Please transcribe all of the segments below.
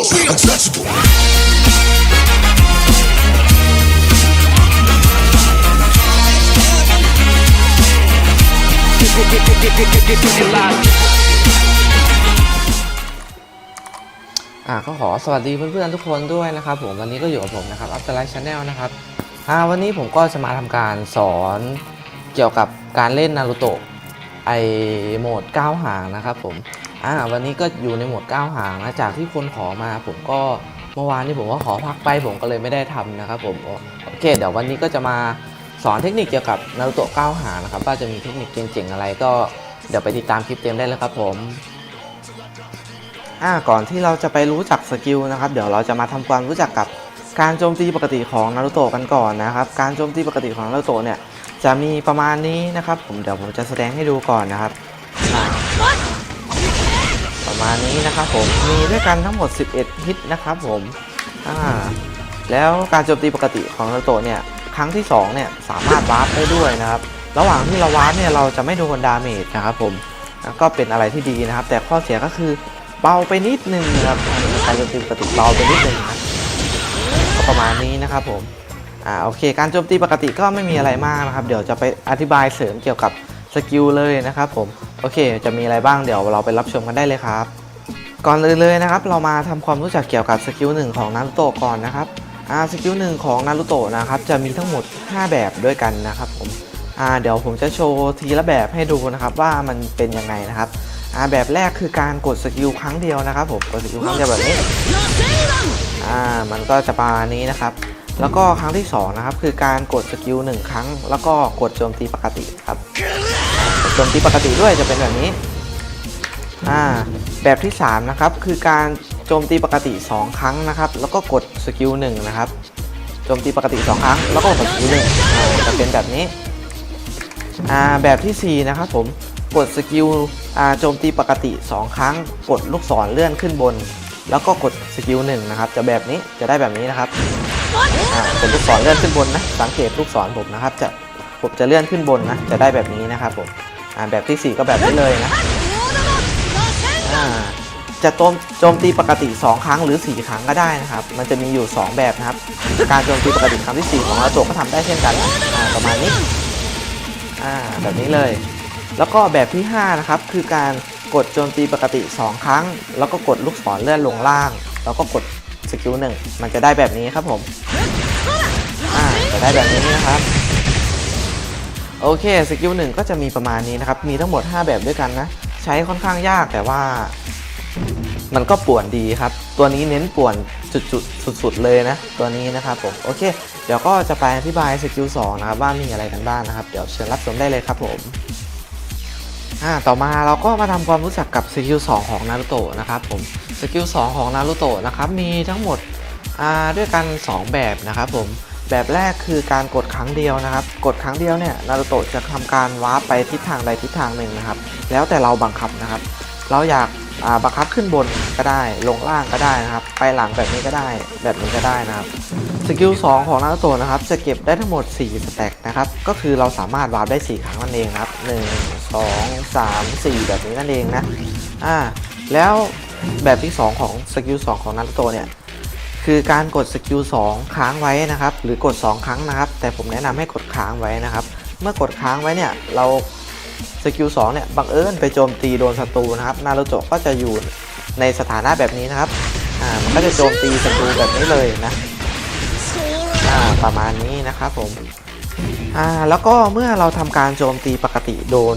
walls, untouchable. อ่าก็ขอสวัสดีเพื่อนๆทุกคนด้วยนะครับผมวันนี้ก็อยู่กับผมนะครับอัพเด i ์ชาแนลนะครับอ่าวันนี้ผมก็จะมาทำการสอนเกี่ยวกับการเล่นนารูโตะไอโหมด9หางนะครับผม อ่าวันนี้ก็อยู่ในหมวด9หางนะจากที่คนขอมาผมก็เมื่อวานนี้ผมก็ขอพักไปผมก็เลยไม่ได้ทำนะครับผมโอเคเดี๋ยววันนี้ก็จะมาสอนเทคนิคเกี่ยวกับนารูโตะ9หางนะครับว่าจะมีเทคนิคเจ๋งๆอะไรก็เดี๋ยวไปติดตามคลิปเต็มได้เลยครับผมอ่าก่อนที่เราจะไปรู้จักสกิลนะครับเดี๋ยวเราจะมาทำความรู้จักกับการโจมตีปกติของนารูโตะกันก่อนนะครับการโจมตีปกติของนารูโตะเนี่ยจะมีประมาณนี้นะครับผมเดี๋ยวผมจะแสดงให้ดูก่อนนะครับ มาณนี้นะครับผมมีด้วยกันทั้งหมด 11 ฮิตนะครับผมอ่าแล้วการโจมตีปกติของนารูโตะเนี่ยครั้งที่สองเนี่ยสามารถวาร์ปได้ด้วยนะครับระหว่างที่เราวาร์ปเนี่ยเราจะไม่โดนดาเมจนะครับผมก็เป็นอะไรที่ดีนะครับ แต่ข้อเสียก็คือเบาไปนิดนึงนะครับการโจมตีปกติเบาไปนิดนึงนะก็ประมาณนี้นะครับผมอ่าโอเค การโจมตีปกติก็ไม่มีอะไรมากนะครับ เดี๋ยวจะไปอธิบายเสริมเกี่ยวกับ สกิลเลยนะครับผมโอเค จะมีอะไรบ้างเดี๋ยวเราไปรับชมกันได้เลยครับ ก่อนอื่นเลยนะครับ เรามาทำความรู้จักเกี่ยวกับสกิลหนึ่งของนารูโตะก่อนนะครับอ่าสกิลหนึ่งของนารูโตะนะครับจะมีทั้งหมด 5 แบบด้วยกันนะครับผมอ่าเดี๋ยวผมจะโชว์ทีละแบบให้ดูนะครับว่ามันเป็นยังไงนะครับอ่าแบบแรกคือการกดสกิลครั้งเดียวนะครับผมกดสกิลครั้งเดียวแบบนี้อ่ามันก็จะประมาณนี้นะครับแล้วก็ครั้งที่สองนะครับคือการกดสกิลหนึ่งครั้ง แล้วก็กดโจมตีปกติครับ โจมตีปกติด้วยจะเป็นแบบนี้อ่าแบบที่สามนะครับ คือการโจมตีปกติ 2 ครั้งนะครับ แล้วก็กดสกิลหนึ่งนะครับโจมตีปกติ 2 ครั้ง แล้วก็กดสกิลหนึ่งจะเป็นแบบนี้อ่าแบบทีสี่ 4 นะครับผมกดสกิลอ่าโจมตีปกติ 2 ครั้ง กดลูกศรเลื่อนขึ้นบน แล้วก็กดสกิลหนึ่งนะครับ จะแบบนี้จะได้แบบนี้นะครับอ่าเป็นลูกศรเลื่อนขึ้นบนนะสังเกตลูกศรผมนะครับจะผมจะเลื่อนขึ้นบนนะจะได้แบบนี้นะครับผม อ่าแบบที่ 4 ก็แบบนี้เลยนะอ่าจะโจมโจมตีปกติ 2 ครั้งหรือ 4 ครั้งก็ได้นะครับ มันจะมีอยู่ 2 แบบนะครับ การโจมตีปกติครั้งที่ 4 ของอาโจก็ทำได้เช่นกันอ่าประมาณนี้อ่าแบบนี้เลย แล้วก็แบบที่ 5 นะครับ คือการกดโจมตีปกติ 2 ครั้ง แล้วก็กดลูกศรเลื่อนลงล่าง แล้วก็กดสกิลหนึ่งมันจะได้แบบนี้ครับผมอ่าจะได้แบบนี้นะครับ โอเคสกิลหนึ่งก็จะมีประมาณนี้นะครับ มีทั้งหมด 5 แบบด้วยกันนะ ใช้ค่อนข้างยากแต่ว่า มันก็ป่วนดีครับ ตัวนี้เน้นป่วนจุดๆสุดๆเลยนะ ตัวนี้นะครับผม โอเค เดี๋ยวก็จะไปอธิบายสกิล2นะครับว่ามีอะไรกันบ้างนะครับ เดี๋ยวเชิญรับชมได้เลยครับผมอ่าต่อมาเราก็มาทำความรู้จักกับสกิล2ของนารูโตะนะครับผม สกิล2ของนารูโตะนะครับมีทั้งหมดอ่าด้วยกัน 2 แบบนะครับผม แบบแรกคือการกดครั้งเดียวนะครับ กดครั้งเดียวเนี่ยนารูโตะจะทำการวาร์ปไปทิศทางใดทิศทางหนึ่งนะครับ แล้วแต่เราบังคับนะครับ เราอยากาบังคับขึ้นบนก็ได้ ลงล่างก็ได้นะครับ ไปหลังแบบนี้ก็ได้ แบบนี้ก็ได้นะครับ สกิล 2 ของนารูโตะนะครับ จะเก็บได้ทั้งหมด 4 สแต็กนะครับ ก็คือเราสามารถวาร์ปได้ 4 ครั้งนั่นเองนะครับ 1 2 3 4 แบบนี้นั่นเองนะ อ่า แล้วแบบที่ 2 ของสกิล 2 ของนารูโตะเนี่ย คือการกดสกิล2ค้างไว้นะครับ หรือกด 2 ครั้งนะครับ แต่ผมแนะนำให้กดค้างไว้นะครับ เมื่อกดค้างไว้เนี่ยเราสกิล2เนี่ยบังเอิญไปโจมตีโดนศัตรูนะครับ นารูโตะก็จะอยู่ในสถานะแบบนี้นะครับ อ่า มันก็จะโจมตีศัตรูแบบนี้เลยนะ อ่า ประมาณนี้นะครับผม อ่า แล้วก็เมื่อเราทำการโจมตีปกติโดน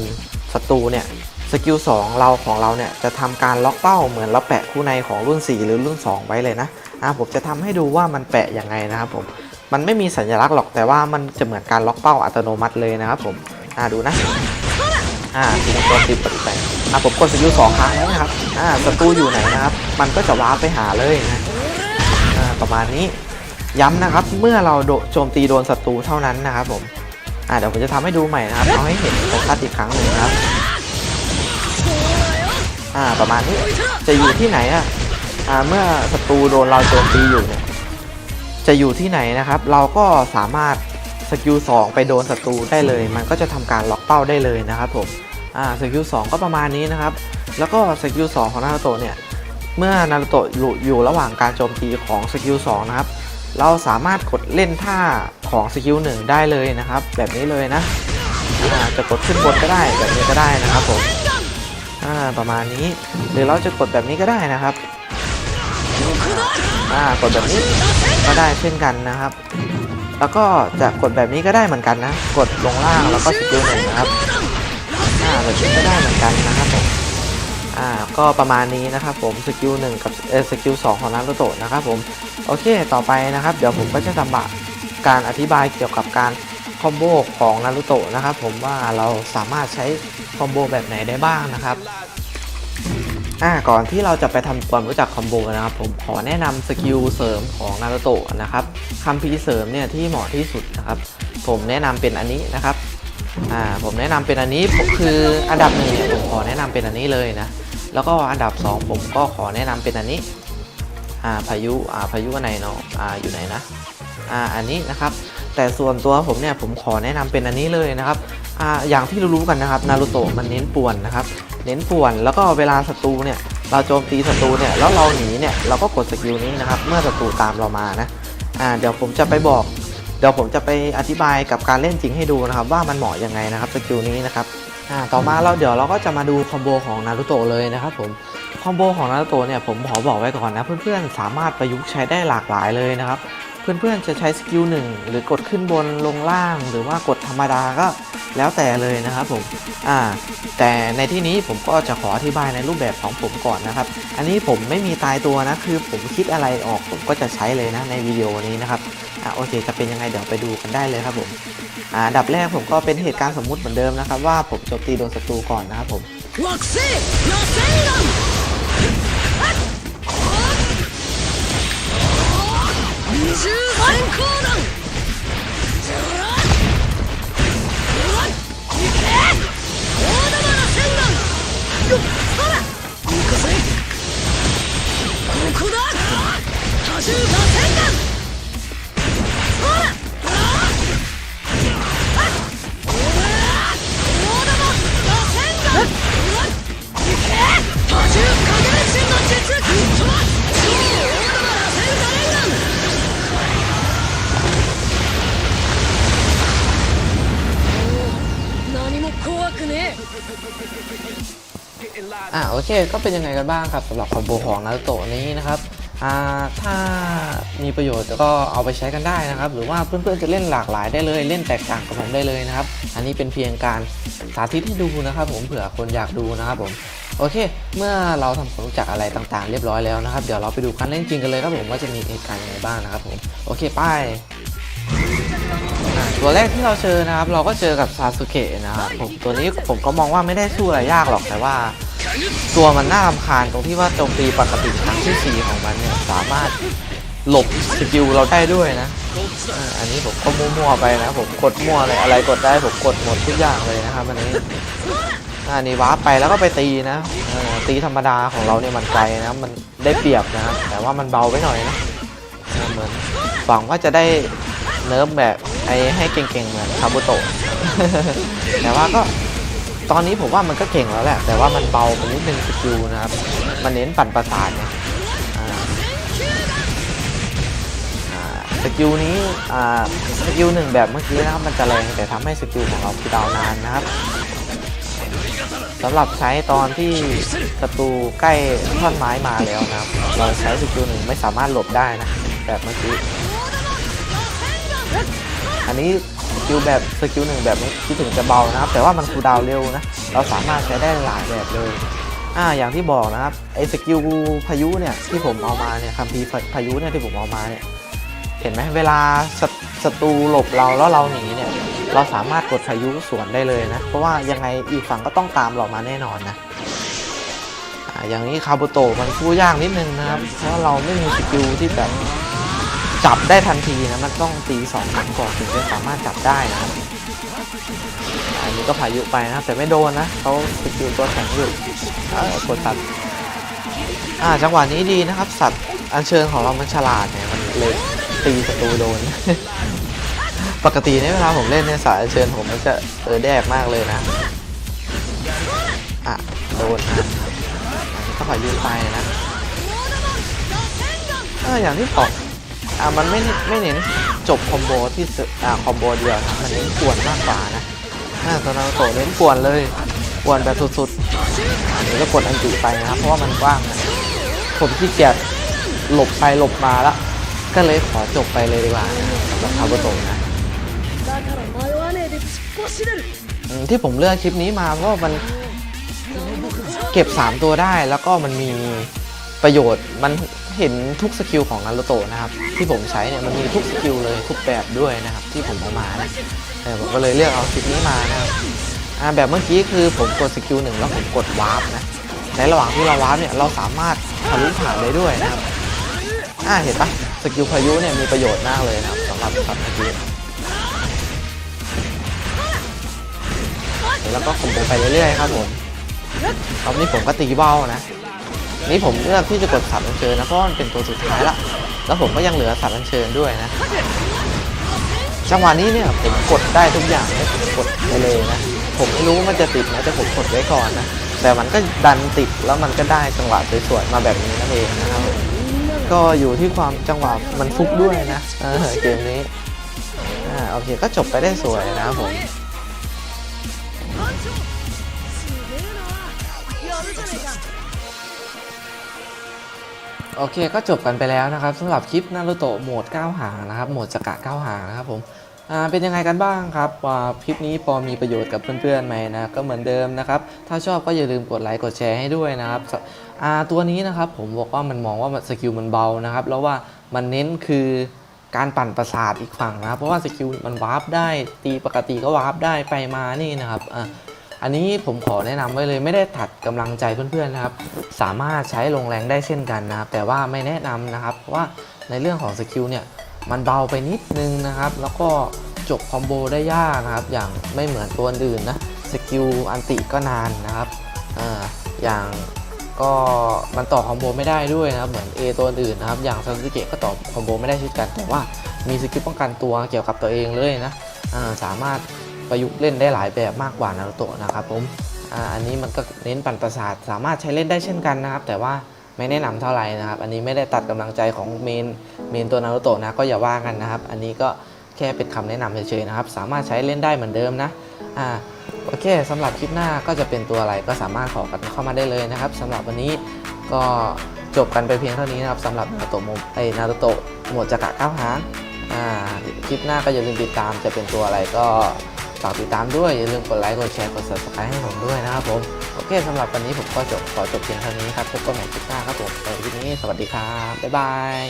ศัตรูเนี่ยสกิล2เราของเราเนี่ยจะทำการล็อกเป้าเหมือนเราแปะคู่ในของรุ่น 4 หรือรุ่น 2 ไว้เลยนะ อ่าผมจะทำให้ดูว่ามันแปะยังไงนะครับผมมันไม่มีสัญลักษณ์หรอกแต่ว่ามันจะเหมือนการล็อกเป้าอัตโนมัติเลยนะครับผมอ่าดูนะอ่าทีมโจมตีปกติอ่าผมกดสกิล2ครั้งแล้วนะครับอ่าศัตรูอยู่ไหนนะครับมันก็จะว้าร์ปไปหาเลยนะอ่าประมาณนี้ย้ำนะครับเมื่อเราโดโจมตีโดนศัตรูเท่านั้นนะครับผมอ่าเดี๋ยวผมจะทำให้ดูใหม่นะครับเอาให้เห็นชัดอีกครั้งหนึ่งครับอ่าประมาณนี้จะอยู่ที่ไหนอะ อ่าเมื่อศัตรูโดนเราโจมตีอยู่เนี่ยจะอยู่ที่ไหนนะครับ เราก็สามารถสกิล2ไปโดนศัตรูได้เลย มันก็จะทำการล็อกเป้าได้เลยนะครับผมอ่าสกิล2ก็ประมาณนี้นะครับ แล้วก็สกิล2ของนารูโตะเนี่ยเมื่อนารูโตะอยู่ระหว่างการโจมตีของสกิล2นะครับเราสามารถกดเล่นท่าของสกิล1ได้เลยนะครับ แบบนี้เลยนะจะกดขึ้นบนก็ได้แบบนี้ก็ได้นะครับผมประมาณนี้หรือเราจะกดแบบนี้ก็ได้นะครับ อ่ากดแบบนี้ก็ได้เช่นกันนะครับ แล้วก็จะกดแบบนี้ก็ได้เหมือนกันนะ กดลงล่างแล้วก็สกิลหนึ่งนะครับอ่าแบบนี้ก็ได้เหมือนกันนะครับผมอ่าก็ประมาณนี้นะครับผมสกิลหนึ่งกับเออสกิลสองของนารูโตะนะครับผมโอเคต่อไปนะครับเดี๋ยวผมก็จะทำบะการอธิบายเกี่ยวกับการคอมโบของนารูโตะนะครับผมว่าเราสามารถใช้คอมโบแบบไหนได้บ้างนะครับ อ่าก่อนที่เราจะไปทำความรู้จักคอมโบนะครับผมขอแนะนำสกิลเสริมของนารูโตะนะครับคัมภีเสริมเนี่ยที่เหมาะที่สุดนะครับ ผมแนะนำเป็นอันนี้นะครับอ่าผมแนะนำเป็นอันนี้คืออันดับหนึ่งเนี่ยผมขอแนะนำเป็นอันนี้เลยนะแล้วก็อันดับสองผมก็ขอแนะนำเป็นอันนี้อ่าพายุอ่าพายุอันไหนเนาะอ่าอยู่ไหนนะอ่าอันนี้นะครับ แต่ส่วนตัวผมเนี่ยผมขอแนะนำเป็นอันนี้เลยนะครับ อ่าอย่างที่รู้ๆกันนะครับนารูโตะมันเน้นป่วนนะครับเน้นป่วนแล้วก็เวลาศัตรูเนี่ยเราโจมตีศัตรูเนี่ยแล้วเราหนีเนี่ยเราก็กดสกิลนี้นะครับเมื่อศัตรูตามเรามานะอ่าเดี๋ยวผมจะไปบอก เดี๋ยวผมจะไปอธิบายกับการเล่นจริงให้ดูนะครับ ว่ามันเหมาะยังไงนะครับสกิลนี้นะครับอ่าต่อมาเราเดี๋ยวเราก็จะมาดูคอมโบของนารูโตะเลยนะครับผมคอมโบของนารูโตะเนี่ยผมขอบอกไว้ก่อนนะเพื่อนๆสามารถประยุกต์ใช้ได้หลากหลายเลยนะครับเพื่อนๆจะใช้สกิลหนึ่งหรือกดขึ้นบนลงล่าง หรือว่ากดธรรมดาก็ แล้วแต่เลยนะครับผมอ่าแต่ในที่นี้ผมก็จะขออธิบายในรูปแบบของผมก่อนนะครับ อันนี้ผมไม่มีตายตัวนะคือผมคิดอะไรออกผมก็จะใช้เลยนะในวิดีโอนี้นะครับอ่าโอเค จะเป็นยังไงเดี๋ยวไปดูกันได้เลยครับผมอ่าดับแรกผมก็เป็นเหตุการณ์สมมุติเหมือนเดิมนะครับ ว่าผมโจมตีโดนศัตรูก่อนนะครับผม20 弾何も怖くね อ่ะโอเค ก็เป็นยังไงกันบ้างครับสำหรับคอมโบของนารูโตะนี้นะครับอ่า ถ้ามีประโยชน์ก็เอาไปใช้กันได้นะครับ หรือว่าเพื่อนๆจะเล่นหลากหลายได้เลย เล่นแตกต่างกับผมได้เลยนะครับ อันนี้เป็นเพียงการสาธิตให้ดูนะครับ ผมเผื่อคนอยากดูนะครับผมโอเค เมื่อเราทำความรู้จักอะไรต่างๆ เรียบร้อยแล้วนะครับ เดี๋ยวเราไปดูการเล่นจริงกันเลยครับผมว่าจะมีเหตุการณ์ยังไงบ้างนะครับผมโอเคไปตัวแรกที่เราเจอนะครับ เราก็เจอกับซาสึเกะนะครับผมตัวนี้ผมก็มองว่าไม่ได้สู้อะไรยากหรอกแต่ว่า ตัวมันน่ารำคาญตรงที่ว่าโจมตีปกติครั้งที่สี่ของมันเนี่ยสามารถหลบสกิลเราได้ด้วยนะ อันนี้ผมก็มั่วๆไปนะ ผมกดมั่วเลยอะไรกดได้ผมกดหมดทุกอย่างเลยนะครับอันนี้อันนี้วาร์ปไปแล้วก็ไปตีนะตีธรรมดาของเราเนี่ยมันไกลนะมันได้เปรียบนะครับแต่ว่ามันเบาไปหน่อยนะเออเหมือนหวังว่าจะได้เนิร์ฟแบบไอ้ให้เก่งๆเหมือนคาบุโตะแต่ว่าก็ ตอนนี้ผมว่ามันก็เก่งแล้วแหละ แต่ว่ามันเบาไปนิดนึงสกิลนะครับ มันเน้นปั่นประสาทเนี่ยอ่าสกิลนี้อ่าสกิลหนึ่งแบบเมื่อกี้นะครับ มันจะแรงแต่ทำให้สกิลของเราคือดาวนานนะครับสำหรับใช้ตอนที่ศัตรูใกล้ท่อนไม้มาแล้วนะครับ เราใช้สกิลหนึ่งไม่สามารถหลบได้นะ แบบเมื่อกี้ อันนี้ กิลแบบสกิลหนึ่งแบบนี้ที่ถึงจะเบานะครับ แต่ว่ามันคูดาวเร็วนะ เราสามารถใช้ได้หลายแบบเลยอ่าอย่างที่บอกนะครับไอ้สกิลพายุเนี่ยที่ผมเอามาเนี่ยคัมภีร์พายุเนี่ยที่ผมเอามาเนี่ยเห็นไหมเวลาศัตรูหลบเราแล้วเราหนีเนี่ยเราสามารถกดพายุสวนได้เลยนะ เพราะว่ายังไงอีกฝั่งก็ต้องตามเรามาแน่นอนนะอ่าอย่างนี้คาบุโตะมันสู้ยากนิดนึงนะครับเพราะเราไม่มีสกิลที่แบบ จับได้ทันทีนะ มันต้องตีสองครั้งก่อนถึงจะสามารถจับได้นะครับ อันนี้ก็พายุไปนะครับ แต่ไม่โดนนะเขาสกิลตัวแข็งอยู่เออกดตัดอ่าจังหวะนี้ดีนะครับ สัตว์อัญเชิญของเรามันฉลาดเนี่ยมันเลยตีศัตรูโดน ปกติเนี่ยเวลาผมเล่นเนี่ยสายอัญเชิญผมมันจะเออแดกมากเลยนะอะโดนนะก็พายุไปนะออย่างที่บอก อะมันไม่ไม่เน้นจบคอมโบที่อ่าคอมโบเดียวมันเน้นป่วนมากกว่านะน่าโซนาโตเน้นป่วนเลยป่วนแบบสุดๆเดี๋ยวก็กดอันจุไปนะครับ เพราะว่ามันกว้างนะผมที่เกียจหลบไปหลบมาละก็เลยขอจบไปเลยดีกว่าสำหรับคาบโตนะที่ผมเลือกคลิปนี้มาเพราะมันเก็บ 3 ตัวได้แล้วก็มันมี ประโยชน์มันเห็นทุกสกิลของนารูโตะนะครับ ที่ผมใช้เนี่ยมันมีทุกสกิลเลยทุกแบบด้วยนะครับ ที่ผมเอามานะเออผมก็เลยเลือกเอาคลิปนี้มานะครับอ่าแบบเมื่อกี้คือผมกดสกิลหนึ่งแล้วผมกดวาร์ปนะในระหว่างที่เราวาร์ปเนี่ยเราสามารถทะลุผ่านได้ด้วยนะครับอ่าเห็นปะสกิลพายุเนี่ยมีประโยชน์มากเลยนะครับสำหรับสัตว์เมื่อกี้แล้วก็คอมไปเรื่อยๆครับผมรอบนี้ผมก็ตีเบ้านะ นี่ผมเลือกที่จะกดสัตว์อัญเชิญนะเพราะมันเป็นตัวสุดท้ายละ แล้วผมก็ยังเหลือสัตว์อัญเชิญด้วยนะ จังหวะนี้เนี่ยผมกดได้ทุกอย่างเลยผมกดไปเลยนะ ผมไม่รู้มันจะติดนะแต่ผมกดไว้ก่อนนะ แต่มันก็ดันติดแล้วมันก็ได้จังหวะสวยๆมาแบบนี้นั่นเองนะครับก็อยู่ที่ความจังหวะมันฟุกด้วยนะเออเกมนี้อ่าโอเคก็จบไปได้สวยนะครับผม โอเคก็จบกันไปแล้วนะครับสำหรับคลิปนารูโตะโหมด 9 หางนะครับโหมดจักระ9หางนะครับผมเป็นยังไงกันบ้างครับคลิปนี้พอมีประโยชน์กับเพื่อนๆไหมนะก็เหมือนเดิมนะครับ ถ้าชอบก็อย่าลืมกดไลค์กดแชร์ให้ด้วยนะครับตัวนี้นะครับผมบอกว่ามันมองว่ามันสกิลมันเบานะครับแล้วว่ามันเน้นคือการปั่นประสาทอีกฝั่งนะครับเพราะว่าสกิลมันวาร์ปได้ตีปกติก็วาร์ปได้ไปมานี่นะครับ อันนี้ผมขอแนะนำไว้เลยไม่ได้ถัดกำลังใจเพื่อนๆนะครับ สามารถใช้ลงแรงได้เช่นกันนะครับ แต่ว่าไม่แนะนำนะครับเพราะว่าในเรื่องของสกิลเนี่ยมันเบาไปนิดนึงนะครับ แล้วก็จบคอมโบได้ยากนะครับ อย่างไม่เหมือนตัวอื่นนะสกิลอันติก็นานนะครับออย่างก็มันต่อคอมโบไม่ได้ด้วยนะครับ เหมือน A ตัวอื่นนะครับ อย่างซาสึเกะก็ต่อคอมโบไม่ได้เช่นกัน แต่ว่ามีสกิลป้องกันตัวเกี่ยวกับตัวเองเลยนะสามารถ ประยุกต์เล่นได้หลายแบบมากกว่านารูโตะนะครับผมอ,อันนี้มันก็เน้นปั่นประสาทสามารถใช้เล่นได้เช่นกันนะครับ แต่ว่าไม่แนะนำเท่าไหร่นะครับ อันนี้ไม่ได้ตัดกำลังใจของเมนเมนตัวนารูโตะนะก็อย่าว่ากันนะครับ อันนี้ก็แค่เป็นคำแนะนำเฉยๆนะครับ สามารถใช้เล่นได้เหมือนเดิมนะอ่าโอเคสำหรับคลิปหน้าก็จะเป็นตัวอะไรก็สามารถขอกันเข้ามาได้เลยนะครับสำหรับวันนี้ก็จบกันไปเพียงเท่านี้นะครับสำหรับนารูโตะโมไอนารูโตะหมวดจักระเก้าหางอ่าคลิปหน้าก็อย่าลืมติดตามจะเป็นตัวอะไรก็ ฝากติดตามด้วย อย่าลืมกดไลค์ กดแชร์ กด subscribe ให้ผมด้วยนะครับผม โอเคสำหรับวันนี้ผมก็จบขอจบเพียงเท่านี้ครับพบกันใหม่คลิปหน้าครับผมในคลิปนี้สวัสดีครับ บ๊ายบาย